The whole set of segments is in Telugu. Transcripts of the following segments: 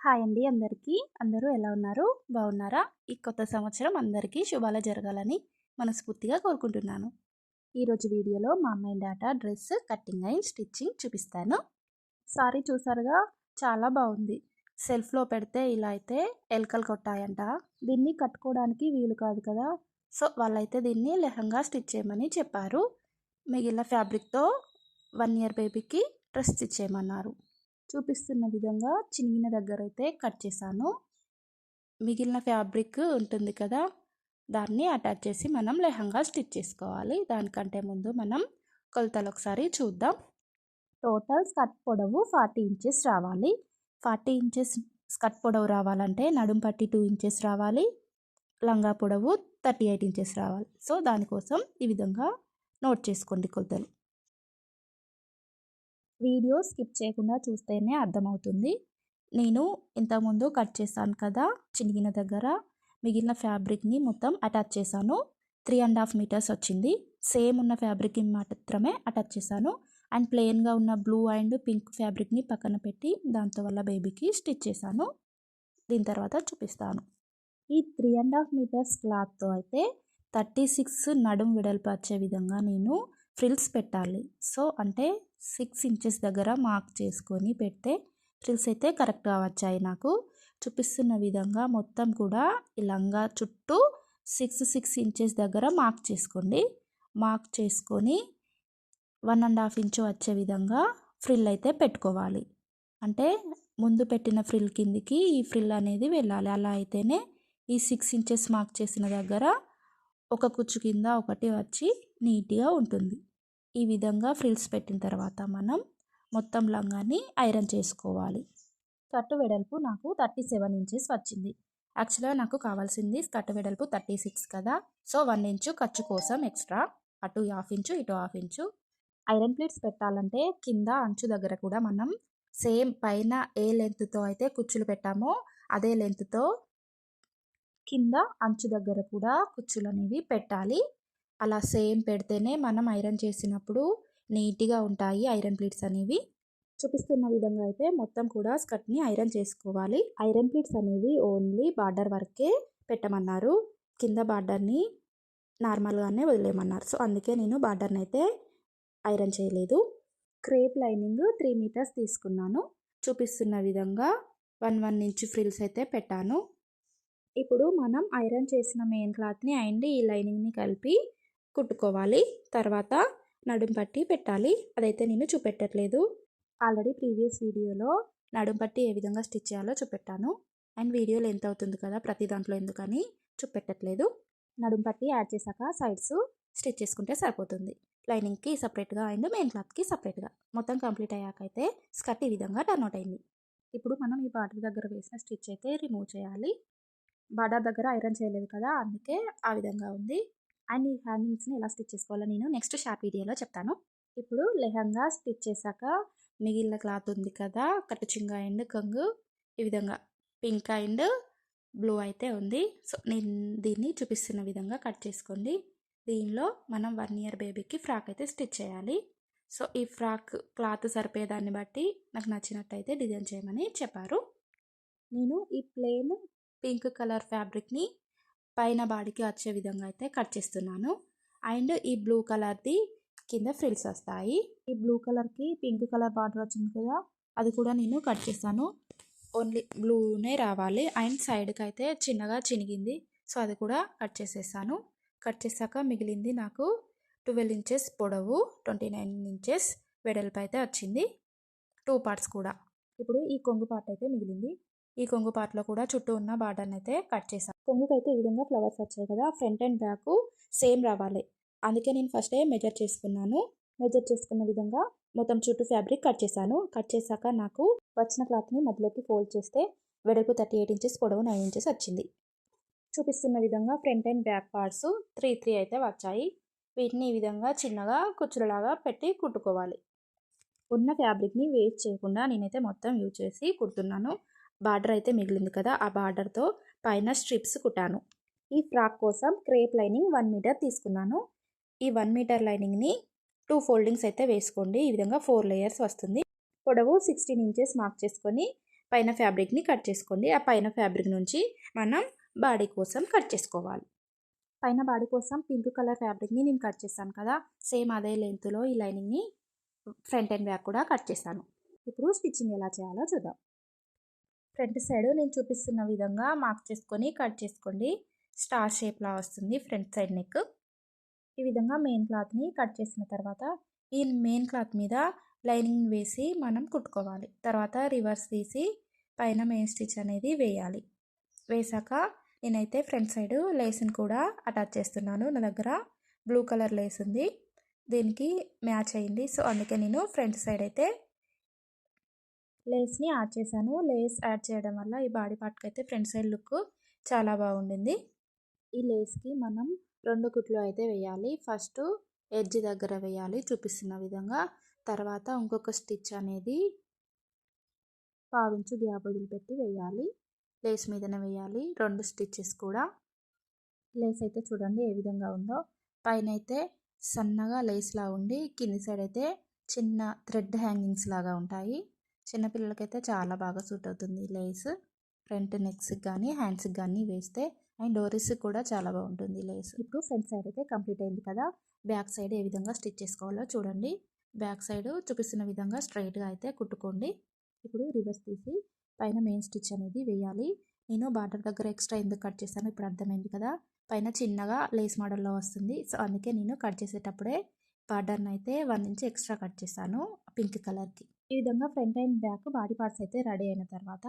హాయ్ అండి అందరికీ. అందరూ ఎలా ఉన్నారు? బాగున్నారా? ఈ కొత్త సంవత్సరం అందరికీ శుభాలు జరగాలని మనస్ఫూర్తిగా కోరుకుంటున్నాను. ఈరోజు వీడియోలో మా అమ్మాయి డాటా డ్రెస్ కట్టింగ్ అండ్ స్టిచ్చింగ్ చూపిస్తాను. సారీ చూసారుగా? చాలా బాగుంది. సెల్ఫ్లో పెడితే ఇలా అయితే ఎలకలు కొట్టాయంట. దీన్ని కట్టుకోవడానికి వీలు కాదు కదా? సో వాళ్ళైతే దీన్ని లెహంగా స్టిచ్ చేయమని చెప్పారు. మిగిలిన ఫ్యాబ్రిక్తో వన్ ఇయర్ బేబీకి డ్రెస్ స్టిచ్ చేయమన్నారు. చూపిస్తున్న విధంగా చినిగిన దగ్గర అయితే కట్ చేశాను. మిగిలిన ఫ్యాబ్రిక్ ఉంటుంది కదా దాన్ని అటాచ్ చేసి మనం లెహంగా స్టిచ్ చేసుకోవాలి. దానికంటే ముందు మనం కొలతలు ఒకసారి చూద్దాం. టోటల్ స్కర్ట్ పొడవు ఫార్టీ ఇంచెస్ రావాలి. ఫార్టీ ఇంచెస్ స్కర్ట్ పొడవు రావాలంటే నడుం పట్టి టూ ఇంచెస్ రావాలి. లంగా పొడవు థర్టీ ఎయిట్ ఇంచెస్ రావాలి. సో దానికోసం ఈ విధంగా నోట్ చేసుకోండి కొలతలు. వీడియో స్కిప్ చేయకుండా చూస్తేనే అర్థమవుతుంది. నేను ఇంతకుముందు కట్ చేశాను కదా చినిగిన దగ్గర. మిగిలిన ఫ్యాబ్రిక్ని మొత్తం అటాచ్ చేశాను. త్రీ అండ్ హాఫ్ మీటర్స్ వచ్చింది. సేమ్ ఉన్న ఫ్యాబ్రిక్ని మాత్రమే అటాచ్ చేశాను. అండ్ ప్లెయిన్గా ఉన్న బ్లూ అండ్ పింక్ ఫ్యాబ్రిక్ని పక్కన పెట్టి దాంతో వల్ల బేబీకి స్టిచ్ చేశాను. దీని తర్వాత చూపిస్తాను. ఈ త్రీ అండ్ హాఫ్ మీటర్స్ క్లాత్తో అయితే థర్టీ సిక్స్ నడుం వెడల్పు వచ్చే విధంగా నేను ఫ్రిల్స్ పెట్టాలి. సో అంటే సిక్స్ ఇంచెస్ దగ్గర మార్క్ చేసుకొని పెడితే ఫ్రిల్స్ అయితే కరెక్ట్గా వచ్చాయి నాకు. చూపిస్తున్న విధంగా మొత్తం కూడా ఇలాగా చుట్టూ సిక్స్ సిక్స్ ఇంచెస్ దగ్గర మార్క్ చేసుకోండి. మార్క్ చేసుకొని వన్ అండ్ హాఫ్ ఇంచు వచ్చే విధంగా ఫ్రిల్ అయితే పెట్టుకోవాలి. అంటే ముందు పెట్టిన ఫ్రిల్ కిందికి ఈ ఫ్రిల్ అనేది వెళ్ళాలి. అలా అయితేనే ఈ సిక్స్ ఇంచెస్ మార్క్ చేసిన దగ్గర ఒక కుచ్చు కింద ఒకటి వచ్చి నీట్గా ఉంటుంది. ఈ విధంగా ఫ్రిల్స్ పెట్టిన తర్వాత మనం మొత్తం లంగాన్ని ఐరన్ చేసుకోవాలి. కట్టు వెడల్పు నాకు థర్టీ సెవెన్ ఇంచెస్ వచ్చింది. యాక్చువల్గా నాకు కావాల్సింది కట్టు వెడల్పు థర్టీ సిక్స్ కదా. సో వన్ ఇంచు ఖర్చు కోసం ఎక్స్ట్రా అటు హాఫ్ ఇంచు ఇటు హాఫ్ ఇంచు ఐరన్ ప్లేట్స్ పెట్టాలంటే కింద అంచు దగ్గర కూడా మనం సేమ్ పైన ఏ లెంత్తో అయితే కుచ్చులు పెట్టామో అదే లెంత్తో కింద అంచు దగ్గర కూడా కుచ్చులు అనేవి పెట్టాలి. అలా సేమ్ పెడితేనే మనం ఐరన్ చేసినప్పుడు నీట్గా ఉంటాయి ఐరన్ ప్లేట్స్ అనేవి. చూపిస్తున్న విధంగా అయితే మొత్తం కూడా స్కర్ట్ని ఐరన్ చేసుకోవాలి. ఐరన్ ప్లేట్స్ అనేవి ఓన్లీ బార్డర్ వరకే పెట్టమన్నారు. కింద బార్డర్ని నార్మల్గానే వదిలేయమన్నారు. సో అందుకే నేను బార్డర్ని అయితే ఐరన్ చేయలేదు. క్రేప్ లైనింగ్ త్రీ మీటర్స్ తీసుకున్నాను. చూపిస్తున్న విధంగా వన్ వన్ ఇంచ్ ఫ్రిల్స్ అయితే పెట్టాను. ఇప్పుడు మనం ఐరన్ చేసిన మెయిన్ క్లాత్ని అండ్ ఈ లైనింగ్ని కలిపి కుట్టుకోవాలి. తర్వాత నడుం పట్టి పెట్టాలి. అదైతే నేను చూపెట్టట్లేదు. ఆల్రెడీ ప్రీవియస్ వీడియోలో నడుం పట్టి ఏ విధంగా స్టిచ్ చేయాలో చూపెట్టాను. అండ్ వీడియోలో ఎంత అవుతుంది కదా ప్రతి దాంట్లో ఎందుకని చూపెట్టట్లేదు. నడుం పట్టి యాడ్ చేశాక సైడ్స్ స్టిచ్ చేసుకుంటే సరిపోతుంది. లైనింగ్కి సపరేట్గా అండ్ మెయిన్ క్లాత్కి సపరేట్గా. మొత్తం కంప్లీట్ అయ్యాక అయితే స్కర్ట్ ఈ విధంగా టర్న్ అవుట్ అయింది. ఇప్పుడు మనం ఈ బార్డర్ దగ్గర వేసిన స్టిచ్ అయితే రిమూవ్ చేయాలి. బార్డర్ దగ్గర ఐరన్ చేయలేదు కదా అందుకే ఆ విధంగా ఉంది. అండ్ ఈ హ్యాంగింగ్స్ని ఎలా స్టిచ్ చేసుకోవాలో నేను నెక్స్ట్ షార్ట్ వీడియోలో చెప్తాను. ఇప్పుడు లెహంగా స్టిచ్ చేశాక మిగిలిన క్లాత్ ఉంది కదా కట్టుచింగ అండ్ కంగు ఈ విధంగా పింక్ అండ్ బ్లూ అయితే ఉంది. సో నేను దీన్ని చూపిస్తున్న విధంగా కట్ చేసుకోండి. దీనిలో మనం వన్ ఇయర్ బేబీకి ఫ్రాక్ అయితే స్టిచ్ చేయాలి. సో ఈ ఫ్రాక్ క్లాత్ సరిపోయేదాన్ని బట్టి నాకు నచ్చినట్టయితే డిజైన్ చేయమని చెప్పారు. నేను ఈ ప్లెయిన్ పింక్ కలర్ ఫ్యాబ్రిక్ని పైన బాడీకి వచ్చే విధంగా అయితే కట్ చేస్తున్నాను. అండ్ ఈ బ్లూ కలర్ది కింద ఫ్రిల్స్ వస్తాయి. ఈ బ్లూ కలర్కి పింక్ కలర్ బార్డర్ వచ్చింది కదా అది కూడా నేను కట్ చేస్తాను. ఓన్లీ బ్లూనే రావాలి. అండ్ సైడ్కి అయితే చిన్నగా చినిగింది సో అది కూడా కట్ చేసేసాను. కట్ చేశాక మిగిలింది నాకు ట్వెల్వ్ ఇంచెస్ పొడవు ట్వంటీ నైన్ ఇంచెస్ వెడల్పు అయితే వచ్చింది. టూ పార్ట్స్ కూడా. ఇప్పుడు ఈ కొంగు పార్ట్ అయితే మిగిలింది. ఈ కొంగు పార్ట్లో కూడా చుట్టూ ఉన్న బార్డర్ని అయితే కట్ చేశాను కొంగుకి అయితే ఈ విధంగా ఫ్లవర్స్ వచ్చాయి కదా ఫ్రంట్ అండ్ బ్యాక్ సేమ్ రావాలి. అందుకే నేను ఫస్ట్ మెజర్ చేసుకున్నాను. మెజర్ చేసుకున్న విధంగా మొత్తం చుట్టూ ఫ్యాబ్రిక్ కట్ చేశాను. కట్ చేశాక నాకు వచ్చిన క్లాత్ని మధ్యలోకి ఫోల్డ్ చేస్తే వెడల్పు థర్టీ ఎయిట్ ఇంచెస్ పొడవు నైన్ ఇంచెస్ వచ్చింది. చూపిస్తున్న విధంగా front and back parts three three అయితే వచ్చాయి. వీటిని ఈ విధంగా చిన్నగా కుచ్చులలాగా పెట్టి కుట్టుకోవాలి. ఉన్న ఫ్యాబ్రిక్ని వేస్ట్ చేయకుండా నేనైతే మొత్తం యూజ్ చేసి కుడుతున్నాను. బార్డర్ అయితే మిగిలింది కదా ఆ బార్డర్తో పైన స్ట్రిప్స్ కుట్టాను. ఈ ఫ్రాక్ కోసం క్రేప్ లైనింగ్ వన్ మీటర్ తీసుకున్నాను. ఈ వన్ మీటర్ లైనింగ్ని టూ ఫోల్డింగ్స్ అయితే వేసుకోండి. ఈ విధంగా ఫోర్ లేయర్స్ వస్తుంది. పొడవు సిక్స్టీన్ ఇంచెస్ మార్క్ చేసుకొని పైన ఫ్యాబ్రిక్ని కట్ చేసుకోండి. ఆ పైన ఫ్యాబ్రిక్ నుంచి మనం బాడీ కోసం కట్ చేసుకోవాలి. పైన బాడీ కోసం పింక్ కలర్ ఫ్యాబ్రిక్ని నేను కట్ చేశాను కదా సేమ్ అదే లెంత్లో ఈ లైనింగ్ని ఫ్రంట్ అండ్ బ్యాక్ కూడా కట్ చేశాను. ఇప్పుడు స్టిచ్చింగ్ ఎలా చేయాలో చూద్దాం. ఫ్రంట్ సైడ్ నేను చూపిస్తున్న విధంగా మార్క్ చేసుకొని కట్ చేసుకోండి. స్టార్ షేప్లా వస్తుంది ఫ్రంట్ సైడ్ నెక్. ఈ విధంగా మెయిన్ క్లాత్ని కట్ చేసిన తర్వాత ఈ మెయిన్ క్లాత్ మీద లైనింగ్ వేసి మనం కుట్టుకోవాలి. తర్వాత రివర్స్ తీసి పైన మెయిన్ స్టిచ్ అనేది వేయాలి. వేసాక నేనైతే ఫ్రంట్ సైడ్ లేస్ని కూడా అటాచ్ చేస్తున్నాను. నా దగ్గర బ్లూ కలర్ లేస్ ఉంది. దీనికి మ్యాచ్ అయింది. సో అందుకే నేను ఫ్రంట్ సైడ్ అయితే లేస్ని యాడ్ చేశాను. లేస్ యాడ్ చేయడం వల్ల ఈ బాడీ పార్ట్కి అయితే ఫ్రంట్ సైడ్ లుక్ చాలా బాగుండింది. ఈ లేస్కి మనం రెండు కుట్లు అయితే వేయాలి. ఫస్ట్ ఎడ్జ్ దగ్గర వేయాలి చూపిస్తున్న విధంగా. తర్వాత ఇంకొక స్టిచ్ అనేది పావించు గ్యాప్ వదిలిపెట్టి వేయాలి. లేస్ మీదనే వేయాలి. రెండు స్టిచ్చెస్ కూడా. లేస్ అయితే చూడండి ఏ విధంగా ఉందో. పైన అయితే సన్నగా లేస్లా ఉండి కింది సైడ్ అయితే చిన్న థ్రెడ్ హ్యాంగింగ్స్ లాగా ఉంటాయి. చిన్నపిల్లలకైతే చాలా బాగా సూట్ అవుతుంది. లేస్ ఫ్రంట్ నెక్స్కి కానీ హ్యాండ్స్కి కానీ వేస్తే అండ్ డోరీస్ కూడా చాలా బాగుంటుంది లేస్. ఇప్పుడు ఫ్రంట్ సైడ్ అయితే కంప్లీట్ అయింది కదా? బ్యాక్ సైడ్ ఏ విధంగా స్టిచ్ చేసుకోవాలో చూడండి. బ్యాక్ సైడ్ చూపిస్తున్న విధంగా స్ట్రైట్గా అయితే కుట్టుకోండి. ఇప్పుడు రివర్స్ తీసి పైన మెయిన్ స్టిచ్ అనేది వేయాలి. నేను బార్డర్ దగ్గర ఎక్స్ట్రా ఎందుకు కట్ చేశాను ఇప్పుడు అర్థమైంది కదా? పైన చిన్నగా లేస్ మోడల్లో వస్తుంది. సో అందుకే నేను కట్ చేసేటప్పుడే బార్డర్ని అయితే వన్ ఇంచ్ ఎక్స్ట్రా కట్ చేశాను పింక్ కలర్కి. ఈ విధంగా front and back body parts అయితే రెడీ అయిన తర్వాత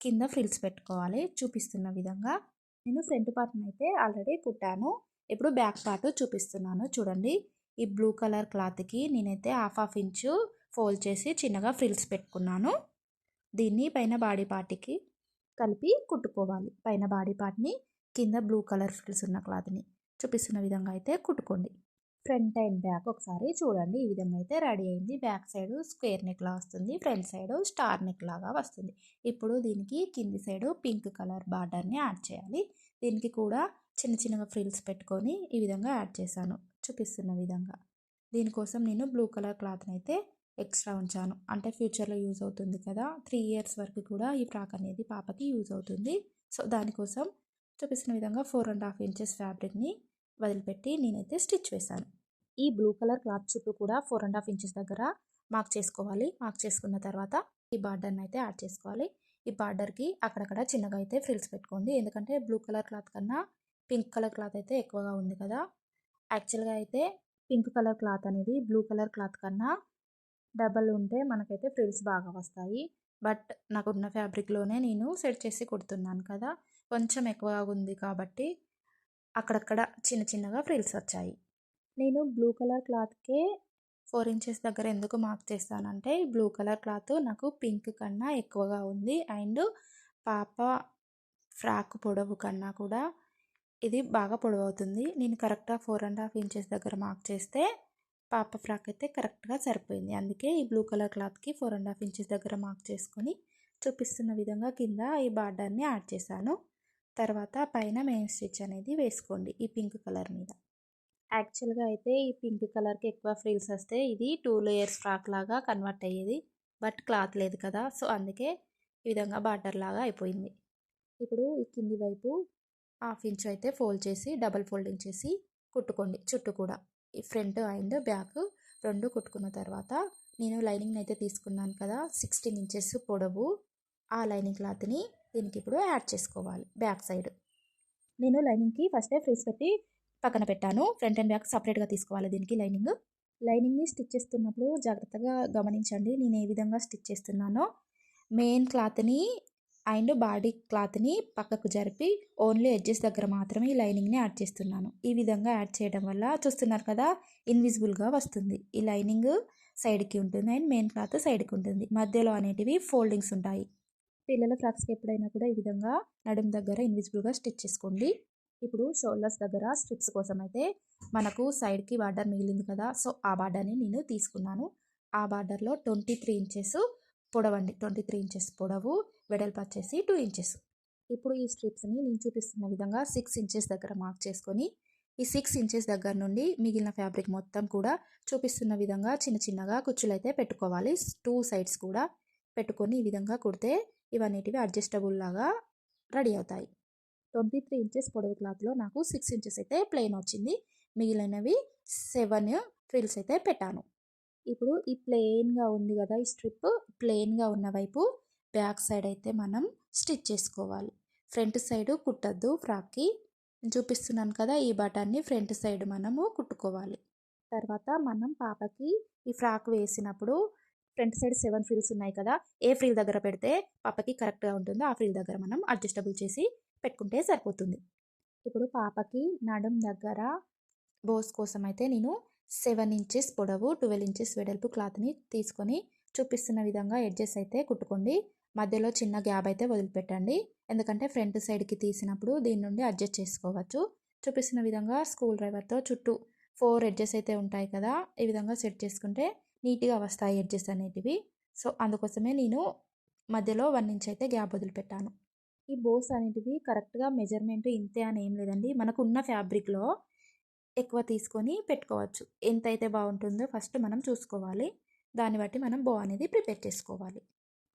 కింద ఫ్రిల్స్ పెట్టుకోవాలి. చూపిస్తున్న విధంగా నేను ఫ్రంట్ పార్ట్ని అయితే ఆల్రెడీ కుట్టాను. ఇప్పుడు బ్యాక్ పార్ట్ చూపిస్తున్నాను. చూడండి ఈ బ్లూ కలర్ క్లాత్కి నేనైతే హాఫ్ హాఫ్ ఇంచు ఫోల్డ్ చేసి చిన్నగా ఫ్రిల్స్ పెట్టుకున్నాను. దీన్ని పైన బాడీ పార్ట్కి కలిపి కుట్టుకోవాలి. పైన బాడీ పార్ట్ని కింద బ్లూ కలర్ ఫ్రిల్స్ ఉన్న క్లాత్ని చూపిస్తున్న విధంగా అయితే కుట్టుకోండి. ఫ్రంట్ అండ్ బ్యాక్ ఒకసారి చూడండి. ఈ విధంగా అయితే రెడీ అయింది. బ్యాక్ సైడ్ స్క్వేర్ నెక్ లా వస్తుంది. ఫ్రంట్ సైడ్ స్టార్ నెక్ లాగా వస్తుంది. ఇప్పుడు దీనికి కింది సైడ్ పింక్ కలర్ బార్డర్ని యాడ్ చేయాలి. దీనికి కూడా చిన్న చిన్నగా ఫ్రిల్స్ పెట్టుకొని ఈ విధంగా యాడ్ చేశాను. చూపిస్తున్న విధంగా. దీనికోసం నేను బ్లూ కలర్ క్లాత్ని అయితే ఎక్స్ట్రా ఉంచాను. అంటే ఫ్యూచర్లో యూజ్ అవుతుంది కదా. త్రీ ఇయర్స్ వరకు కూడా ఈ ఫ్రాక్ అనేది పాపకి యూజ్ అవుతుంది. సో దానికోసం చూపిస్తున్న విధంగా ఫోర్ అండ్ హాఫ్ ఇంచెస్ ఫ్యాబ్రిక్ని వదిలిపెట్టి నేనైతే స్టిచ్ వేశాను. ఈ బ్లూ కలర్ క్లాత్ చుట్టూ కూడా ఫోర్ అండ్ హాఫ్ ఇంచెస్ దగ్గర మార్క్ చేసుకోవాలి. మార్క్ చేసుకున్న తర్వాత ఈ బార్డర్ని అయితే యాడ్ చేసుకోవాలి. ఈ బార్డర్కి అక్కడక్కడ చిన్నగా అయితే ఫ్రిల్స్ పెట్టుకోండి. ఎందుకంటే బ్లూ కలర్ క్లాత్ కన్నా పింక్ కలర్ క్లాత్ అయితే ఎక్కువగా ఉంది కదా. యాక్చువల్గా అయితే పింక్ కలర్ క్లాత్ అనేది బ్లూ కలర్ క్లాత్ కన్నా డబల్ ఉంటే మనకైతే ఫ్రిల్స్ బాగా వస్తాయి. బట్ నాకున్న ఫ్యాబ్రిక్లోనే నేను సెట్ చేసి కుడుతున్నాను కదా. కొంచెం ఎక్కువగా ఉంది కాబట్టి అక్కడక్కడ చిన్న చిన్నగా ఫ్రిల్స్ వచ్చాయి. నేను బ్లూ కలర్ క్లాత్కే ఫోర్ ఇంచెస్ దగ్గర ఎందుకు మార్క్ చేస్తానంటే బ్లూ కలర్ క్లాత్ నాకు పింక్ కన్నా ఎక్కువగా ఉంది. అండ్ పాప ఫ్రాక్ పొడవు కన్నా కూడా ఇది బాగా పొడవు అవుతుంది నేను కరెక్ట్గా ఫోర్ అండ్ హాఫ్ ఇంచెస్ దగ్గర మార్క్ చేస్తే పాప ఫ్రాక్ అయితే కరెక్ట్గా సరిపోయింది. అందుకే ఈ బ్లూ కలర్ క్లాత్కి ఫోర్ అండ్ హాఫ్ ఇంచెస్ దగ్గర మార్క్ చేసుకొని చూపిస్తున్న విధంగా కింద ఈ బార్డర్ని యాడ్ చేశాను. తర్వాత పైన మెయిన్ స్టిచ్ అనేది వేసుకోండి ఈ పింక్ కలర్ మీద. యాక్చువల్గా అయితే ఈ పింక్ కలర్కి ఎక్కువ ఫ్రిల్స్ వస్తే ఇది టూ లేయర్స్ ఫ్రాక్ లాగా కన్వర్ట్ అయ్యేది. బట్ క్లాత్ లేదు కదా! సో అందుకే ఈ విధంగా బార్డర్ లాగా అయిపోయింది. ఇప్పుడు ఈ కింది వైపు హాఫ్ ఇంచ్ అయితే ఫోల్డ్ చేసి డబల్ ఫోల్డింగ్ చేసి కుట్టుకోండి. చుట్టూ కూడా. ఈ ఫ్రంట్ అండ్ బ్యాక్ రెండు కుట్టుకున్న తర్వాత నేను లైనింగ్ అయితే తీసుకున్నాను కదా! సిక్స్టీన్ ఇంచెస్ పొడవు. ఆ లైనింగ్ క్లాత్ని దీనికి ఇప్పుడు యాడ్ చేసుకోవాలి. Back side. నేను లైనింగ్కి ఫస్టే ఫ్రిల్స్ పెట్టి పక్కన పెట్టాను. ఫ్రంట్ అండ్ బ్యాక్ సపరేట్గా తీసుకోవాలి దీనికి లైనింగ్. లైనింగ్ని స్టిచ్ చేస్తున్నప్పుడు జాగ్రత్తగా గమనించండి. నేను ఏ విధంగా స్టిచ్ చేస్తున్నానో. మెయిన్ క్లాత్ని అండ్ బాడీ క్లాత్ని పక్కకు జరిపి ఓన్లీ ఎడ్జెస్ దగ్గర మాత్రమే ఈ లైనింగ్ని యాడ్ చేస్తున్నాను. ఈ విధంగా యాడ్ చేయడం వల్ల చూస్తున్నారు కదా! ఇన్విజిబుల్గా వస్తుంది. ఈ లైనింగ్ సైడ్కి ఉంటుంది అండ్ మెయిన్ క్లాత్ సైడ్కి ఉంటుంది. మధ్యలో అనేటివి ఫోల్డింగ్స్ ఉంటాయి. పిల్లల ఫ్రాక్స్కి ఎప్పుడైనా కూడా ఈ విధంగా నడుము దగ్గర ఇన్విజిబుల్గా స్టిచ్ చేసుకోండి. ఇప్పుడు షోల్డర్స్ దగ్గర స్ట్రిప్స్ కోసం అయితే మనకు సైడ్కి బార్డర్ మిగిలింది కదా సో ఆ బార్డర్ని నేను తీసుకున్నాను. ఆ బార్డర్లో ట్వంటీ త్రీ ఇంచెస్ పొడవండి. ట్వంటీ త్రీ ఇంచెస్ పొడవు వెడల్పు వచ్చేసి టూ ఇంచెస్. ఇప్పుడు ఈ స్ట్రిప్స్ని నేను చూపిస్తున్న విధంగా సిక్స్ ఇంచెస్ దగ్గర మార్క్ చేసుకొని ఈ సిక్స్ ఇంచెస్ దగ్గర నుండి మిగిలిన ఫ్యాబ్రిక్ మొత్తం కూడా చూపిస్తున్న విధంగా చిన్న చిన్నగా కుచ్చులు అయితే పెట్టుకోవాలి. టూ సైడ్స్ కూడా పెట్టుకొని ఈ విధంగా కుడితే ఇవన్నిటివి అడ్జస్టబుల్ లాగా రెడీ అవుతాయి. ట్వంటీ త్రీ ఇంచెస్ పొడవు క్లాత్లో నాకు సిక్స్ ఇంచెస్ అయితే ప్లెయిన్ వచ్చింది. మిగిలినవి సెవెన్ ఫ్రిల్స్ అయితే పెట్టాను. ఇప్పుడు ఈ ప్లెయిన్గా ఉంది కదా ఈ స్ట్రిప్ ప్లెయిన్గా ఉన్న వైపు బ్యాక్ సైడ్ అయితే మనం స్టిచ్ చేసుకోవాలి. ఫ్రంట్ సైడ్ కుట్టద్దు ఫ్రాక్కి. నేను చూపిస్తున్నాను కదా ఈ బటన్ని ఫ్రంట్ సైడ్ మనము కుట్టుకోవాలి. తర్వాత మనం పాపకి ఈ ఫ్రాక్ వేసినప్పుడు ఫ్రంట్ సైడ్ సెవెన్ ఫ్రిల్స్ ఉన్నాయి కదా ఏ ఫ్రిల్ దగ్గర పెడితే పాపకి కరెక్ట్గా ఉంటుందో ఆ ఫ్రిల్ దగ్గర మనం అడ్జస్టబుల్ చేసి పెట్టుకుంటే సరిపోతుంది. ఇప్పుడు పాపకి నడుం దగ్గర బోస్ కోసం అయితే నేను సెవెన్ ఇంచెస్ పొడవు ట్వెల్వ్ ఇంచెస్ వెడల్పు క్లాత్ని తీసుకొని చూపిస్తున్న విధంగా ఎడ్జెస్ అయితే కుట్టుకోండి. మధ్యలో చిన్న గ్యాప్ అయితే వదిలిపెట్టండి. ఎందుకంటే ఫ్రంట్ సైడ్కి తీసినప్పుడు దీని నుండి అడ్జస్ట్ చేసుకోవచ్చు. చూపిస్తున్న విధంగా స్కూల్ డ్రైవర్తో చుట్టూ ఫోర్ ఎడ్జెస్ అయితే ఉంటాయి కదా ఈ విధంగా సెట్ చేసుకుంటే నీట్గా వస్తాయి ఎడ్జెస్ అనేటివి. సో అందుకోసమే నేను మధ్యలో వన్ ఇంచ్ అయితే గ్యాప్ వదిలిపెట్టాను. ఈ బోస్ అనేటివి కరెక్ట్గా మెజర్మెంట్ ఇంతే అని ఏం లేదండి. మనకు ఉన్న ఫ్యాబ్రిక్లో ఎక్కువ తీసుకొని పెట్టుకోవచ్చు. ఎంతైతే బాగుంటుందో ఫస్ట్ మనం చూసుకోవాలి. దాన్ని బట్టి మనం బో అనేది ప్రిపేర్ చేసుకోవాలి.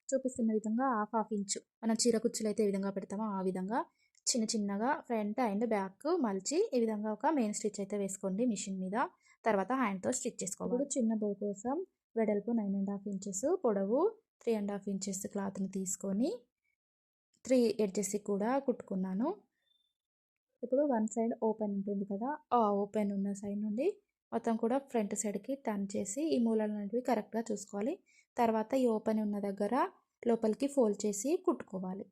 చూపిస్తున్న విధంగా హాఫ్ హాఫ్ ఇంచు మనం చీర కుచ్చులు అయితే ఏ విధంగా పెడతామో ఆ విధంగా చిన్న చిన్నగా ఫ్రంట్ అండ్ బ్యాక్ మలిచి ఈ విధంగా ఒక మెయిన్ స్టిచ్ అయితే వేసుకోండి మిషన్ మీద. తర్వాత హ్యాండ్తో స్టిచ్ చేసుకోవాలి. చిన్న బో కోసం వెడల్పు నైన్ అండ్ హాఫ్ ఇంచెస్ పొడవు త్రీ అండ్ హాఫ్ ఇంచెస్ క్లాత్ని తీసుకొని త్రీ ఎడ్జెస్ కూడా కుట్టుకున్నాను. ఇప్పుడు వన్ సైడ్ ఓపెన్ ఉంటుంది కదా ఆ ఓపెన్ ఉన్న సైడ్ నుండి మొత్తం కూడా ఫ్రంట్ సైడ్కి టర్న్ చేసి ఈ మూలలు అనేవి కరెక్ట్గా చూసుకోవాలి. తర్వాత ఈ ఓపెన్ ఉన్న దగ్గర లోపలికి ఫోల్డ్ చేసి కుట్టుకోవాలి.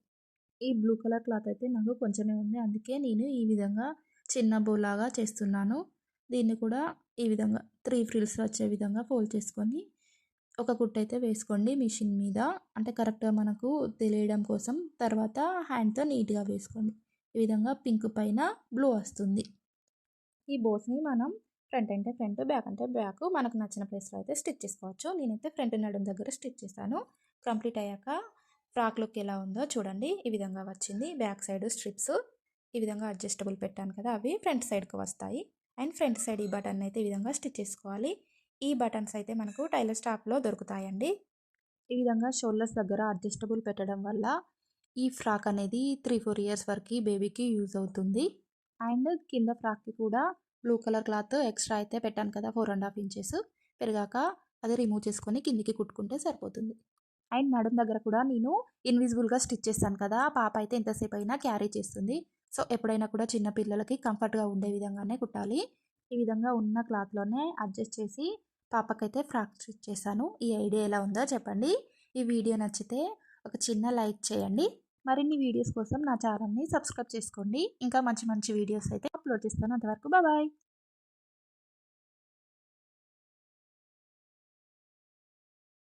ఈ బ్లూ కలర్ క్లాత్ అయితే నాకు కొంచెమే ఉంది. అందుకే నేను ఈ విధంగా చిన్న బోలాగా చేస్తున్నాను. దీన్ని కూడా ఈ విధంగా త్రీ ఫ్రిల్స్ వచ్చే విధంగా ఫోల్డ్ చేసుకొని ఒక కుట్టు అయితే వేసుకోండి మిషన్ మీద. అంటే కరెక్ట్గా మనకు తెలియడం కోసం తర్వాత హ్యాండ్తో నీట్గా వేసుకోండి. ఈ విధంగా పింక్ పైన బ్లూ వస్తుంది. ఈ బోస్ని మనం ఫ్రంట్ అంటే ఫ్రంట్ బ్యాక్ అంటే బ్యాక్ మనకు నచ్చిన ప్లేస్లో అయితే స్టిచ్ చేసుకోవచ్చు. నేనైతే ఫ్రంట్ నడుం దగ్గర స్టిచ్ చేశాను. కంప్లీట్ అయ్యాక ఫ్రాక్ లుక్ ఎలా ఉందో చూడండి. ఈ విధంగా వచ్చింది. Back side strips. ఈ విధంగా అడ్జస్టబుల్ పెట్టాను కదా అవి. ఫ్రంట్ సైడ్కి వస్తాయి. అండ్ ఫ్రంట్ సైడ్ ఈ బటన్ అయితే ఈ విధంగా స్టిచ్ చేసుకోవాలి. ఈ బటన్స్ అయితే మనకు టైలర్ స్టాప్లో దొరుకుతాయండి. ఈ విధంగా షోల్డర్స్ దగ్గర అడ్జస్టబుల్ పెట్టడం వల్ల ఈ ఫ్రాక్ అనేది త్రీ ఫోర్ ఇయర్స్ వరకు బేబీకి యూజ్ అవుతుంది. అండ్ కింద ఫ్రాక్కి కూడా బ్లూ కలర్ క్లాత్ ఎక్స్ట్రా అయితే పెట్టాను కదా ఫోర్ అండ్ హాఫ్ ఇంచెస్. పెరిగాక అది రిమూవ్ చేసుకొని కిందికి కుట్టుకుంటే సరిపోతుంది. అండ్ నడుం దగ్గర కూడా నేను ఇన్విజిబుల్గా స్టిచ్ చేస్తాను కదా పాప అయితే ఎంతసేపు అయినా క్యారీ చేస్తుంది. సో ఎప్పుడైనా కూడా చిన్న పిల్లలకి కంఫర్ట్గా ఉండే విధంగానే కుట్టాలి. ఈ విధంగా ఉన్న క్లాత్లోనే అడ్జస్ట్ చేసి పాపకైతే ఫ్రాక్ స్టిచ్ చేశాను. ఈ ఐడియా ఎలా ఉందో చెప్పండి. ఈ వీడియో నచ్చితే ఒక చిన్న లైక్ చేయండి. మరిన్ని వీడియోస్ కోసం నా ఛానల్ని సబ్స్క్రైబ్ చేసుకోండి. ఇంకా మంచి మంచి వీడియోస్ అయితే అప్లోడ్ చేస్తాను. అంతవరకు బాయ్